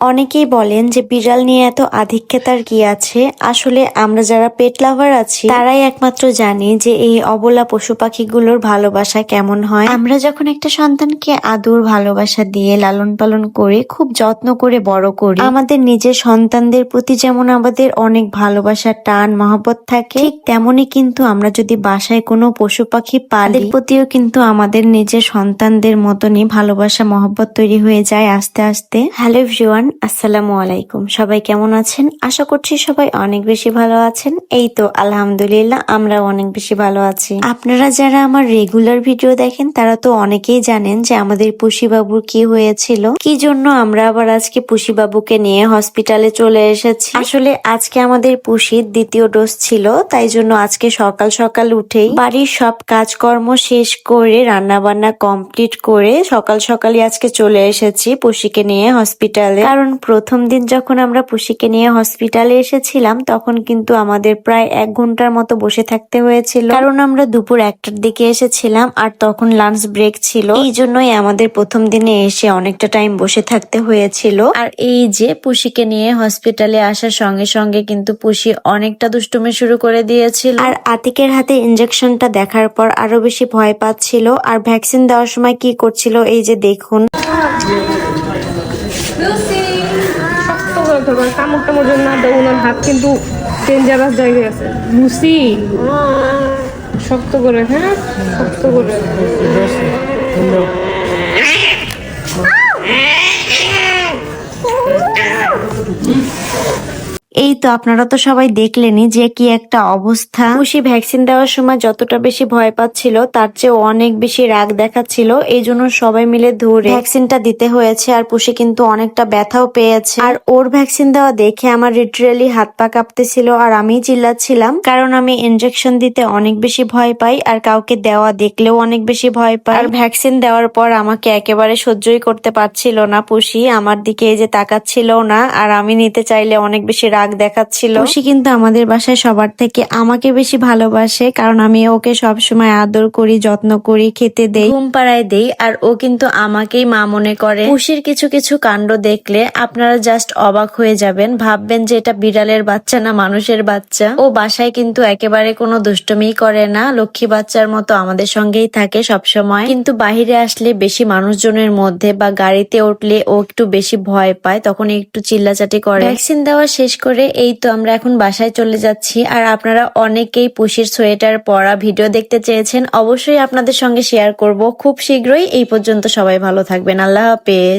অনেকেই বলেন যে বিড়াল নিয়ে এত আধিক্যতার কি আছে? আসলে আমরা যারা পেট লাভার আছি, তারাই একমাত্র জানি যে এই অবলা পশু পাখিগুলোর ভালোবাসা কেমন হয়। আমরা যখন একটা সন্তানকে আদর, ভালোবাসা দিয়ে লালন পালন করে, খুব যত্ন করে বড় করি, আমাদের নিজের সন্তানদের প্রতি যেমন আমাদের অনেক ভালোবাসা টান, মহব্বত থাকে, ঠিক তেমনই কিন্তু আমরা যদি বাসায় কোনো পশু পাখি পালি প্রতিও কিন্তু আমাদের নিজের সন্তানদের মতনই ভালোবাসা, মহব্বত তৈরি হয়ে যায় আস্তে আস্তে। হ্যালো এভরিওয়ান আসসালামু আলাইকুম। সবাই কেমন আছেন? আশা করছি সবাই অনেক বেশি ভালো আছেন। এই তো, আলহামদুলিল্লাহ আমরা অনেক বেশি ভালো আছি। আপনারা যারা আমার রেগুলার ভিডিও দেখেন, তারা তো অনেকেই জানেন যে আমাদের পুষি বাবুর কি হয়েছিল। কি জন্য আমরা আবার আজকে পুষি বাবুকে নিয়ে হসপিটালে চলে এসেছি? আসলে আজকে আমাদের পুষির দ্বিতীয় ডোজ ছিল, তাই জন্য আজকে সকাল সকাল উঠেই বাড়ির সব কাজকর্ম শেষ করে রান্না বান্না কমপ্লিট করে সকাল সকালই আজকে চলে এসেছি পুষিকে নিয়ে হসপিটালে। প্রথম দিন যখন আমরা পুষিকে নিয়ে হসপিটালে এসেছিলাম, তখন কিন্তু আমাদের প্রায় এক ঘণ্টার মতো বসে থাকতে হয়েছিল। কারণ আমরা দুপুর একটার দিকে এসেছিলাম আর তখন লাঞ্চ ব্রেক ছিল। এই জন্যই আমাদের প্রথম দিনে এসে অনেকটা টাইম বসে থাকতে হয়েছিল। আর এই যে পুষিকে নিয়ে হসপিটালে আসার সঙ্গে সঙ্গে কিন্তু পুষি অনেকটা দুষ্টুমি শুরু করে দিয়েছিল। আর আতিকের হাতে ইনজেকশনটা দেখার পর আরও বেশি ভয় পাচ্ছিল। আর ভ্যাকসিন দেওয়ার সময় কি করছিল, এই যে দেখুন। করে কামড় টামড় জন্য না দেয় ওনার হাত কিন্তু ডেঞ্জারাস জায়গায় আছে। লুসি শক্ত করে হ্যাঁ? শক্ত করে। এই তো আপনারা তো সবাই দেখলেনই যে কি একটা অবস্থা। খুশি ভ্যাকসিন দেওয়ার সময় যতটা বেশি ভয় পাচ্ছিল, তার চেয়ে অনেক বেশি রাগ দেখাচ্ছিল। এই জন্য সবাই মিলে ধরে ভ্যাকসিনটা দিতে হয়েছে আর পুষি কিন্তু অনেকটা ব্যথাও পেয়েছে। আর ওর ভ্যাকসিন দেওয়া দেখে আমার লিটারেলি হাত পা কাঁপতেছিল আর আমি চিল্লাচ্ছিলাম, কারণ আমি ইনজেকশন দিতে অনেক বেশি ভয় পাই আর কাউকে দেওয়া দেখলেও অনেক বেশি ভয় পাই। আর ভ্যাকসিন দেওয়ার পর আমাকে একেবারে সহ্যই করতে পারছিল না পুষি, আমার দিকে এই যে তাকাচ্ছিল না, আর আমি নিতে চাইলে অনেক বেশি রাগ দেখাচ্ছিল। পুষি কিন্তু আমাদের বাসায় সবার থেকে আমাকে বেশি ভালোবাসে কারণ আমি ওকে সব সময় আদর করি যত্ন করি খেতে দেই। ঘুম পাড়ায় দেই আর ও কিন্তু আমাকেই মা মনে করে। পুষির কিছু কিছু কাণ্ড দেখলে আপনারা জাস্ট অবাক হয়ে যাবেন ভাববেন যে এটা বিড়ালের বাচ্চা না মানুষের বাচ্চা। ও বাসায় কিন্তু একেবারে কোনো দুষ্টমিই করে না লক্ষ্মী বাচ্চার মতো আমাদের সঙ্গেই থাকে সব সময় কিন্তু বাহিরে আসলে বেশি মানুষজনের মধ্যে বা গাড়িতে উঠলে ও একটু বেশি ভয় পায় তখন একটু চিল্লাচাটি করে। ভ্যাকসিন দেওয়া শেষ করে এই তো আমরা এখন বাসায় চলে যাচ্ছি। আর আপনারা অনেকেই পুষির সোয়েটার পরা ভিডিও দেখতে চেয়েছেন। অবশ্যই আপনাদের সঙ্গে শেয়ার করব। খুব শীঘ্রই এই পর্যন্ত সবাই ভালো থাকবেন। আল্লাহ হাফেজ।